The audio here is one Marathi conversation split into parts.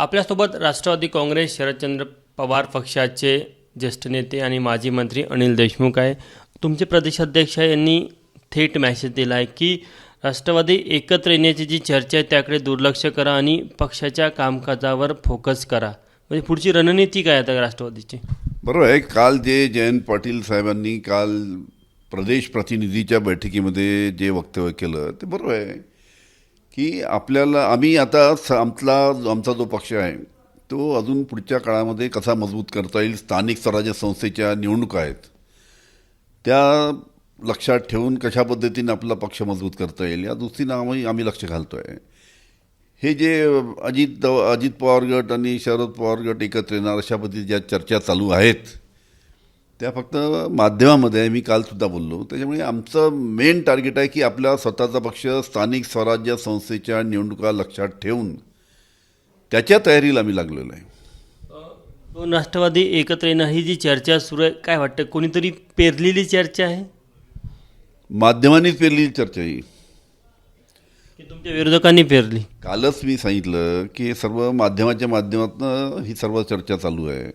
आपल्यासोबत राष्ट्रवादी काँग्रेस शरदचंद्र पवार पक्षाचे ज्येष्ठ नेते आणि माजी मंत्री अनिल देशमुख आहे. तुमचे प्रदेशाध्यक्ष यांनी थेट मॅसेज दिला आहे की राष्ट्रवादी एकत्र येण्याची जी चर्चा आहे त्याकडे दुर्लक्ष करा आणि पक्षाच्या कामकाजावर फोकस करा. म्हणजे पुढची रणनीती काय आता राष्ट्रवादीची? बरोबर आहे. काल जे जयंत पाटील साहेबांनी काल प्रदेश प्रतिनिधीच्या बैठकीमध्ये जे वक्तव्य केलं ते बरोबर आहे. की आपल्याला आम्ही आता स- आमचा आमचा जो पक्ष आहे तो अजून पुढच्या काळामध्ये कसा मजबूत करता येईल स्थानिक स्वराज्य संस्थेच्या निवडणुका आहेत त्या लक्षात ठेवून कशा पद्धतीने आपला पक्ष मजबूत करता येईल या दृष्टीनं आम्ही आम्ही लक्ष घालतो आहे हे जे अजित अजित पवार गट आणि शरद पवार गट एकत्र येणार अशा पद्धतीच्या ज्या चर्चा चालू आहेत त्या फक्त माध्यमामध्ये आहे मी कालसुद्धा बोललो. त्याच्यामुळे आमचं मेन टार्गेट आहे की आपला स्वतःचा पक्ष स्थानिक स्वराज्य संस्थेच्या निवडणुका लक्षात ठेवून त्याच्या तयारीला आम्ही लागलेलो आहे. दोन राष्ट्रवादी एकत्र येणं ही जी चर्चा सुरू आहे काय वाटतं? कोणीतरी पेरलेली चर्चा आहे? माध्यमांनीच पेरलेली चर्चा ही की तुमच्या विरोधकांनी पेरली? कालच मी सांगितलं की सर्व माध्यमाच्या माध्यमातून ही सर्व चर्चा चालू आहे.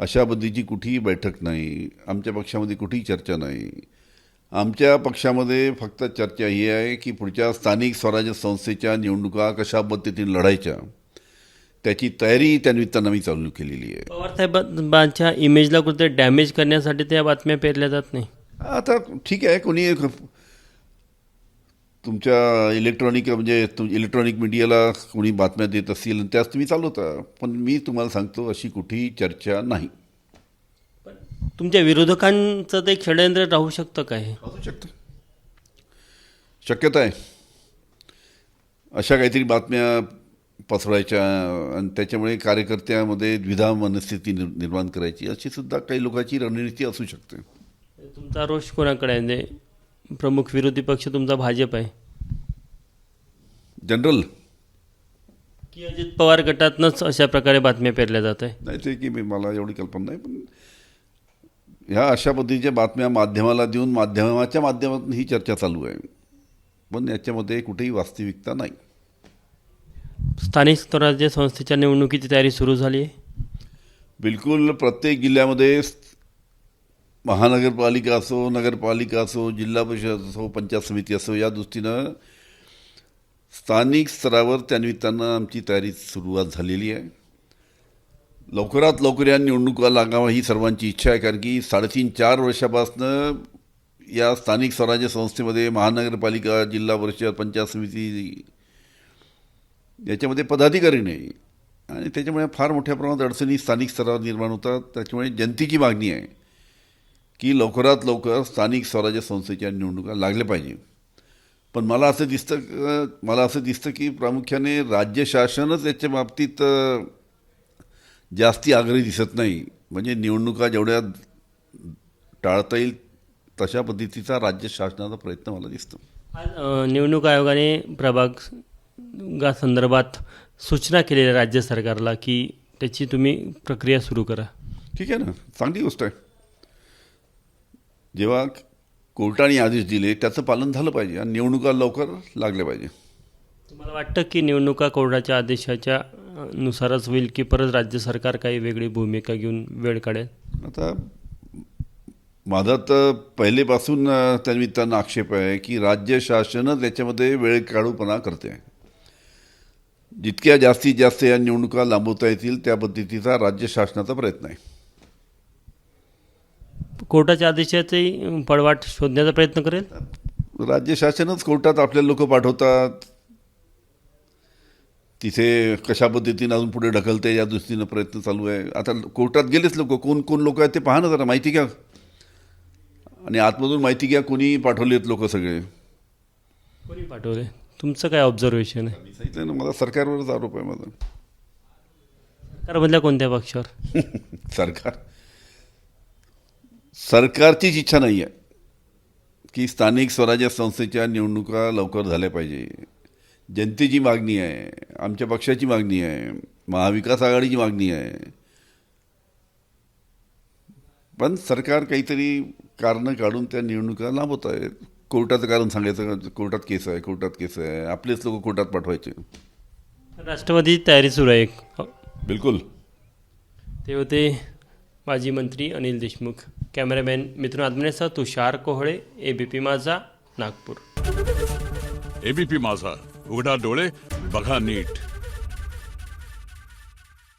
अशा पद्धतीची कुठेही बैठक नाही आमच्या पक्षामध्ये कुठेही चर्चा नाही. आमच्या पक्षामध्ये फक्त चर्चा ही आहे की पुढच्या स्थानिक स्वराज्य संस्थेच्या निवडणुका कशा पद्धतीने लढायच्या त्याची तयारी त्या निमित्तानं मी चालू केलेली आहे. पवारसाहेबांच्या इमेजला कुठे डॅमेज करण्यासाठी त्या बातम्या पेरल्या जात नाही. आता ठीक आहे कोणी तुमच्या इलेक्ट्रॉनिक म्हणजे तुम इलेक्ट्रॉनिक मीडियाला कोणी बातम्या देत असतील आणि त्याच तुम्ही चालवता. पण मी तुम्हाला सांगतो अशी कुठेही चर्चा नाही. तुमच्या विरोधकांचं ते षडयंत्र राहू शकतं काय? असू शकतं. शक्यता आहे. अशा काहीतरी बातम्या पसरवायच्या आणि त्याच्यामुळे कार्यकर्त्यामध्ये द्विधा मनस्थिती निर निर्माण करायची अशी सुद्धा काही लोकांची रणनीती असू शकते. तुमचा रोष कोणाकडे आहे? म्हणजे प्रमुख विरोधी पक्ष तुमचा भाजप आहे. जनरल? की अजित पवार गटातनंच अशा प्रकारे बातम्या पेरल्या जात आहे नाही ते की मी मला एवढी कल्पना नाही पण ह्या अशा पद्धतीच्या बातम्या माध्यमाला देऊन माध्यमाच्या माध्यमातून ही चर्चा चालू आहे. पण याच्यामध्ये कुठेही वास्तविकता नाही. स्थानिक स्वराज्य संस्थेच्या निवडणुकीची तयारी सुरू झाली आहे बिलकुल प्रत्येक जिल्ह्यामध्ये महानगरपालिका असो नगरपालिका असो जिल्हा परिषद असो पंचायत समिती असो या दृष्टीनं स्थानिक स्तरावर त्यानिमित्तानं आमची तयारी सुरुवात झालेली आहे. लवकरात लवकर या निवडणुका लागावा ही सर्वांची इच्छा आहे कारण की साडेतीन चार वर्षापासनं या स्थानिक स्वराज्य संस्थेमध्ये महानगरपालिका जिल्हा परिषद पंचायत समिती याच्यामध्ये पदाधिकारी नाही. आणि त्याच्यामुळे फार मोठ्या प्रमाणात अडचणी स्थानिक स्तरावर निर्माण होतात. त्याच्यामुळे जनतेची मागणी आहे. की लवकरात लवकर स्थानिक स्वराज्य संस्थेच्या निवडणुका लागल्या पाहिजे. पण मला असं दिसतं मला असं दिसतं की प्रामुख्याने राज्य शासनच याच्या बाबतीत जास्ती आग्रही दिसत नाही. म्हणजे निवडणुका जेवढ्या टाळता येईल तशा पद्धतीचा राज्य शासनाचा प्रयत्न मला दिसतो. आज निवडणूक आयोगाने प्रभागासंदर्भात सूचना केलेल्या राज्य सरकारला की त्याची तुम्ही प्रक्रिया सुरू करा. ठीक आहे ना. चांगली गोष्ट आहे. जेव्हा कोर्टाने आदेश दिले त्याचं पालन झालं पाहिजे आणि निवडणुका लवकर लागल्या पाहिजे. तुम्हाला वाटतं की निवडणुका कोर्टाच्या आदेशाच्या नुसारच होईल की परत राज्य सरकार काही वेगळी भूमिका घेऊन वेळ काढेल? आता माझा तर पहिलेपासून अ, त्यानिमित्तानं आक्षेप आहे की राज्य शासनच याच्यामध्ये वेळ काढूपणा करते. जितक्या जास्तीत जास्त या निवडणुका लांबवता येतील त्या पद्धतीचा राज्य शासनाचा प्रयत्न आहे. कोर्टाच्या आदेशाचे पळवाट शोधण्याचा प्रयत्न करेल? राज्य शासनच कोर्टात आपले लोक पाठवतात. तिथे कशा पद्धतीनं अजून पुढे ढकलते या दृष्टीनं प्रयत्न चालू आहे. आता कोर्टात गेलेच लोक. कोण कोण लोक आहेत ते पहा ना जरा. माहिती घ्या. आणि आतमधून माहिती घ्या कोणी पाठवलेत लोक सगळे. कोणी पाठवले? तुमचं काय ऑब्झर्वेशन आहे? मी सांगितलं ना मला सरकारवरच आरोप आहे माझा. सरकारमधल्या कोणत्या पक्षावर? सरकार. सरकारचीच इच्छा नाही आहे की स्थानिक स्वराज्य संस्थेच्या निवडणुका लवकर झाल्या पाहिजे. जनतेची मागणी आहे आमच्या पक्षाची मागणी आहे महाविकास आघाडीची मागणी आहे. पण सरकार काहीतरी कारणं काढून त्या निवडणुका लांबवत आहेत कोर्टाचं कारण सांगायचं कोर्टात केस आहे कोर्टात केस आहे. आपलेच लोक कोर्टात पाठवायचे. राष्ट्रवादी तयारी सुरू आहे. बिलकुल. ते होते माजी मंत्री अनिल देशमुख. कॅमेरामॅन मिथुन आदमनेसह तुषार कोहळे एबीपी माझा नागपूर. एबीपी माझा. उघडा डोळे बघा नीट.